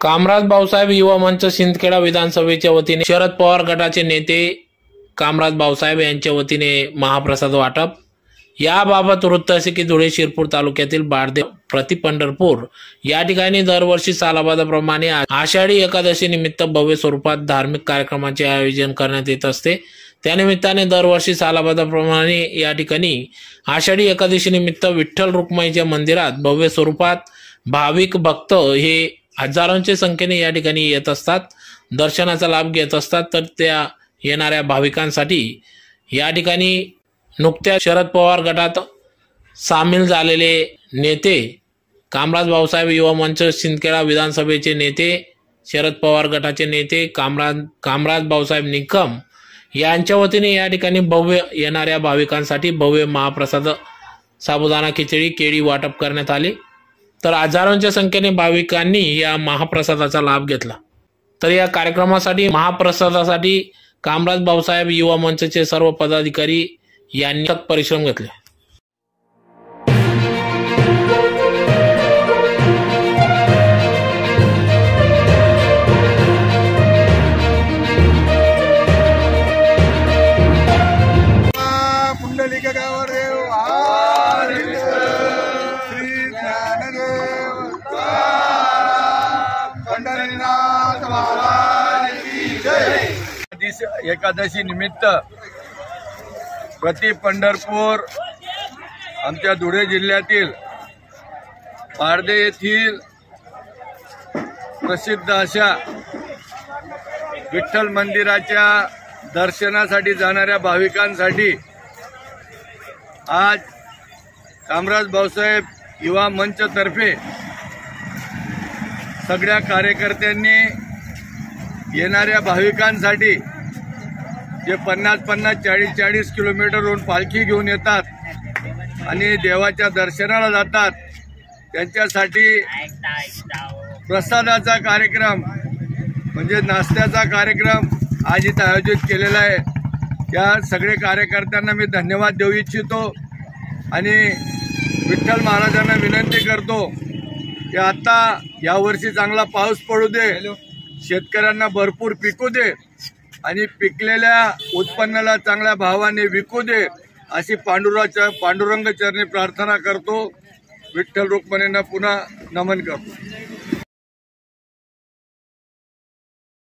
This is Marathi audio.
कामराज भाऊसाहेब युवा मंच सिंदखेडा विधानसभेच्या वतीने शरद पवार गटाचे नेते कामराज भाऊसाहेब यांच्या वतीने महाप्रसाद वाटप. याबाबत वृत्त असे की धुळे शिरपूर तालुक्यातील बारदेव प्रति पंढरपूर या ठिकाणी दरवर्षी सालाबादाप्रमाणे आषाढी एकादशी निमित्त भव्य स्वरूपात धार्मिक कार्यक्रमाचे आयोजन करण्यात येत असते. त्यानिमित्ताने दरवर्षी सालाबादाप्रमाणे या ठिकाणी आषाढी एकादशी निमित्त विठ्ठल रुक्माईच्या मंदिरात भव्य स्वरूपात भाविक भक्त हे हजारोंच्या संख्येने या ठिकाणी येत असतात. दर्शनाचा लाभ घेत असतात. तर त्या येणाऱ्या भाविकांसाठी या ठिकाणी नुकत्याच शरद पवार गटात सामील झालेले नेते कामराज भाऊसाहेब युवा मंच शिंदखेडा विधानसभेचे नेते शरद पवार गटाचे नेते कामराज कामराज भाऊसाहेब निकम यांच्या वतीने या ठिकाणी भव्य येणाऱ्या भाविकांसाठी भव्य महाप्रसाद साबुदाणा खिचडी केळी वाटप करण्यात आली. तर हजारोंच्या संख्येने भाविकांनी या महाप्रसादाचा लाभ घेतला. तर या कार्यक्रमासाठी महाप्रसादासाठी कामराज भाऊसाहेब युवा मंचचे सर्व पदाधिकारी यांनी परिश्रम घेतले. पुंडलिक गावदेव दिस एकादशी निमित्त प्रति पंढरपूर आमच्या धुळे जिल्ह्यातील पारदे येथील प्रसिद्ध अशा विठ्ठल मंदिराच्या दर्शनासाठी जाणाऱ्या भाविकांसाठी आज कामराज भाऊसाहेब युवा मंचतर्फे सगळ्या कार्यकर्त्यांनी येणाऱ्या भाविकांसाठी जे पन्नास पन्नास चाळीस चाळीस किलोमीटरहून पालखी घेऊन येतात आणि देवाच्या दर्शनाला जातात. त्यांच्यासाठी प्रसादाचा कार्यक्रम म्हणजे नाश्त्याचा कार्यक्रम आज इथं आयोजित केलेला आहे. या सगळे कार्यकर्त्यांना मी धन्यवाद देऊ इच्छितो आणि विठ्ठल महाराजांना विनंती करतो की आता यावर्षी चांगला पाऊस पडू दे शेतकऱ्यांना भरपूर पिकू दे. आणि पिकलेल्या उत्पन्नाला चांगल्या भावाने विकू दे अशी पांडुराच्या पांडुरंग चरणी प्रार्थना करतो. विठ्ठल रुक्मणींना पुन्हा नमन करतो.